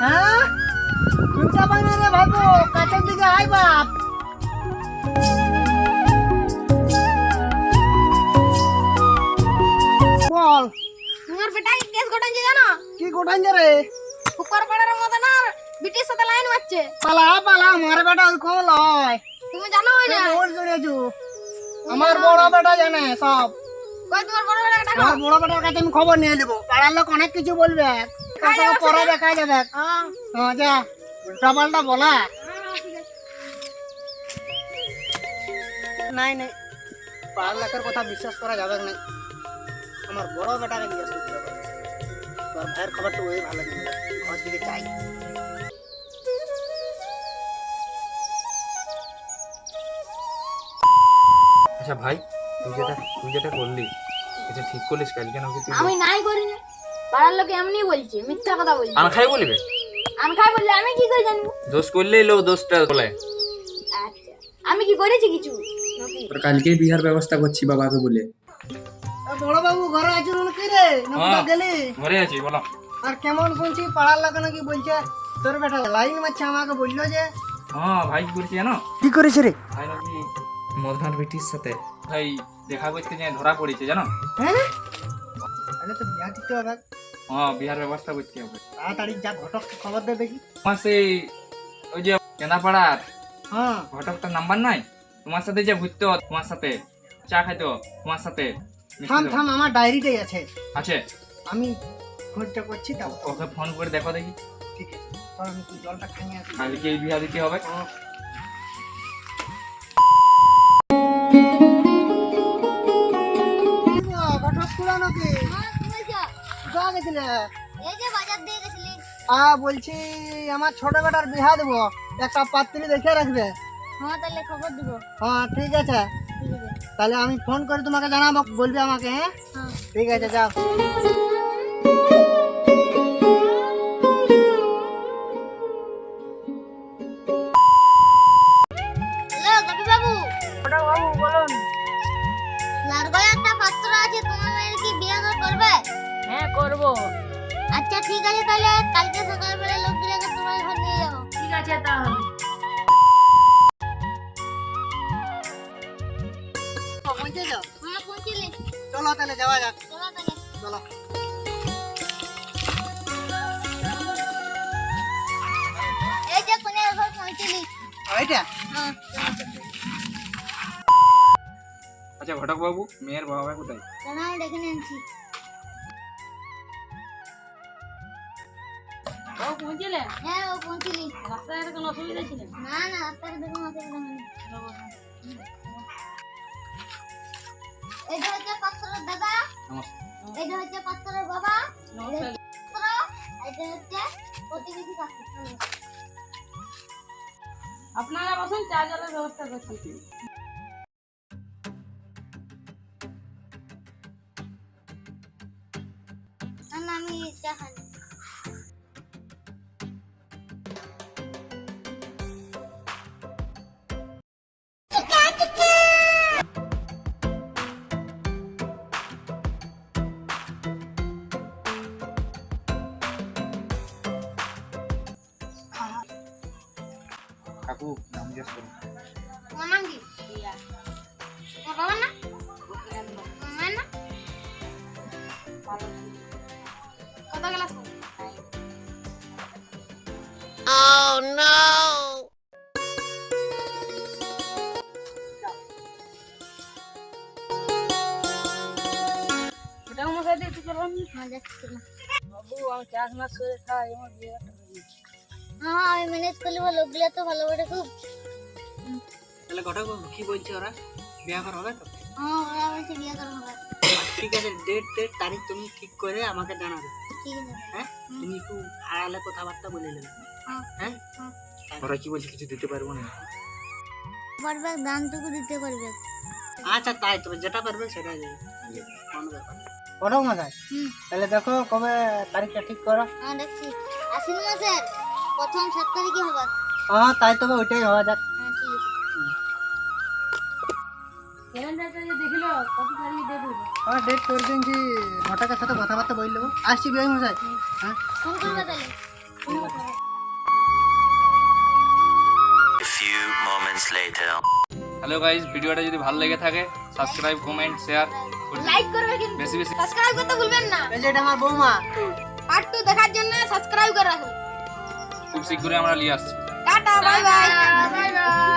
হ্যাঁ? শুনতে পাই না রে ভাবো কাছের দিকে আয় বাপ। বল। তোমার বেটাকে কেস জানো? কি গোটান রে? ফুকর পাড়ার মতো না ব্রিটিশ সাথে লাইন মারছে। পালা পালা আমার বেটা ওই লয় তুমি জানো ওই না? দৌড় জড়িয়েছু আমার বড় বেটা জানে সব। কই তোমার বড় আমার বড় বেটার কাছে আমি খবর নিয়ে নেব। পাড়ার লোক অনেক কিছু বলবে। পরে দেখা। যাবে যা। বলা। নাই নাই। পাড়ার লোকের কথা বিশ্বাস করা যাবে না আমার বড় বেটাকে জিজ্ঞেস করতে হবে তোর ভাইয়ের খবরটা ওই ভালো ঘর দিকে চাই আচ্ছা ভাই তুই যেটা তুই যেটা করলি এটা ঠিক করলিস কালকে নাকি আমি নাই করি না পাড়ার লোক এমনি বলছে মিথ্যা কথা বলছে। আন খাই বলবে? আমি খাই বললে আমি কি করে জানব? দোষ করলেই লোক দোষটা বলে আচ্ছা আমি কি করেছি কিছু? নাকি? কালকেই বিহার ব্যবস্থা করছি বাবাকে বলে। বড় বাবু ঘরে আছেন কি রে? না হ্যাঁ। গেলি? ঘরে আছি বলো। আর কেমন শুনছি পাড়ার লোক নাকি বলছে তোর বেটা লাইন মারছে আমাকে বলল যে। হ্যাঁ ভাই কি করছি জানো? কি করেছে রে? ভাই নাকি মদনার বেটির সাথে ভাই দেখা করতে যাই ধরা পড়েছে জানো? হ্যাঁ? তাহলে তো বিয়া দিতে হবে। হ্যাঁ বিহার ব্যবস্থা করতে হবে। তাড়াতাড়ি যা ঘটক খবর দে দেখি। তোমার সেই ওই যে কেনাপাড়ার হ্যাঁ। ঘটকটার নাম্বার নাই? তোমার সাথে যে ঘুরতো তোমার সাথে। চা খাইতো তোমার সাথে। থাম থাম আমার ডায়েরিতেই আছে। আছে? আমি খোঁজটা করছি তাও। ওকে ফোন করে দেখো দেখি। ঠিক আছে। চল আমি জলটা খাইয়ে আসি। কালকে এই বিহা দিতে হবে? হ্যাঁ। যা। কোথায় গেছিলে? এই যে বাজার দিয়ে গেছিলি। আ বলছি আমার ছোট বেটার বিহা দেবো। একটা পাত্রী দেখে রাখবে। হ্যাঁ তাহলে খবর দিব। হ্যাঁ ঠিক আছে। ঠিক আছে তাহলে আমি ফোন করে তোমাকে জানাব বলবে আমাকে হ্যাঁ? হ্যাঁ। ঠিক আছে যাও। হ্যালো কবি বাবু বাবু বলুন। লারগোয় একটা পাত্র আছে তোমার হ্যাঁ করব। আচ্ছা ঠিক আছে তাহলে কালকে সকালবেলা লোকগুলোকে তোমার ঘর নিয়ে যাব। ঠিক আছে তাহলে। পৌঁছে যাও। হ্যাঁ পৌঁছিলি। চলো তাহলে যাওয়া যাক। চলো তাহলে। চলো। এই যে কোনে ঘর পৌঁছিলি। ওইটা হ্যাঁ আচ্ছা ঘটক বাবু মেয়ের বাবা কোথায়? আমি ডেকে নিয়ে ও পৌঁছলে? হ্যাঁ ও পৌঁছিলি। রাস্তায় কোনো অসুবিধা ছিল? না না রাস্তায় দেখুন অসুবিধা হয়নি এটা হচ্ছে পাত্রের দাদা। এটা হচ্ছে পাত্রের বাবা। এটা হচ্ছে প্রতিবেশী কাকু আপনারা বসুন চা জলের ব্যবস্থা করছি। না না আমি চা খাই কাকু নাম জিজ্ঞেস করুন তোমার নাম কি তোমার বাবার না তোমার মায়ের না কত ক্লাস ওটা আমার সাথে একটু চলুন হ্যাঁ যাচ্ছি না বাবু আমি চাষবাস করে খাই আমার বিয়েটা হয়ে। হ্যাঁ আমি ম্যানেজ করলে লোকগুলো তো ভালো বটে খুব তাহলে ঘটক কি বলছে ওরা? বিয়া করা হবে তো? হ্যাঁ ওরা বলছে বিয়ে করা হবে। ঠিক আছে ডেট ডেট তারিখ তুমি ঠিক করে আমাকে জানাবে। ঠিক আছে। হ্যাঁ? তুমি একটু আড়ালে কথাবার্তা বলে নেবে। হ্যাঁ হ্যাঁ? ওরা কি বলছে কিছু দিতে পারব না? পারবে দানটুকু দিতে পারবে। আচ্ছা তাই তুমি যেটা পারবে সেটাই দেবে। কোনো ব্যাপার না। তাহলে দেখো কবে তারিখটা ঠিক করো। হ্যাঁ দেখছি। আশ্বিন মাসের প্রথম সাত তারিখে হবে হ্যাঁ তাই তবে ওইটাই হওয়া যাক হ্যাঁ ডেট করে দিন যে ঘটকের সাথে কথাবার্তা বলে দেবো আসছি বিয়ে মশাই হ্যাঁ ফোন করবো তাহলে হ্যালো গাইস ভিডিওটা যদি ভালো লেগে থাকে সাবস্ক্রাইব কমেন্ট শেয়ার লাইক করবে কিন্তু বেশি বেশি সাবস্ক্রাইব করতে ভুলবেন না এই যে এটা আমার বৌমা পার্ট 2 দেখার জন্য সাবস্ক্রাইব করে রাখুন খুব শীঘ্রই আমরা নিয়ে আসছি। Tata bye bye. Bye bye.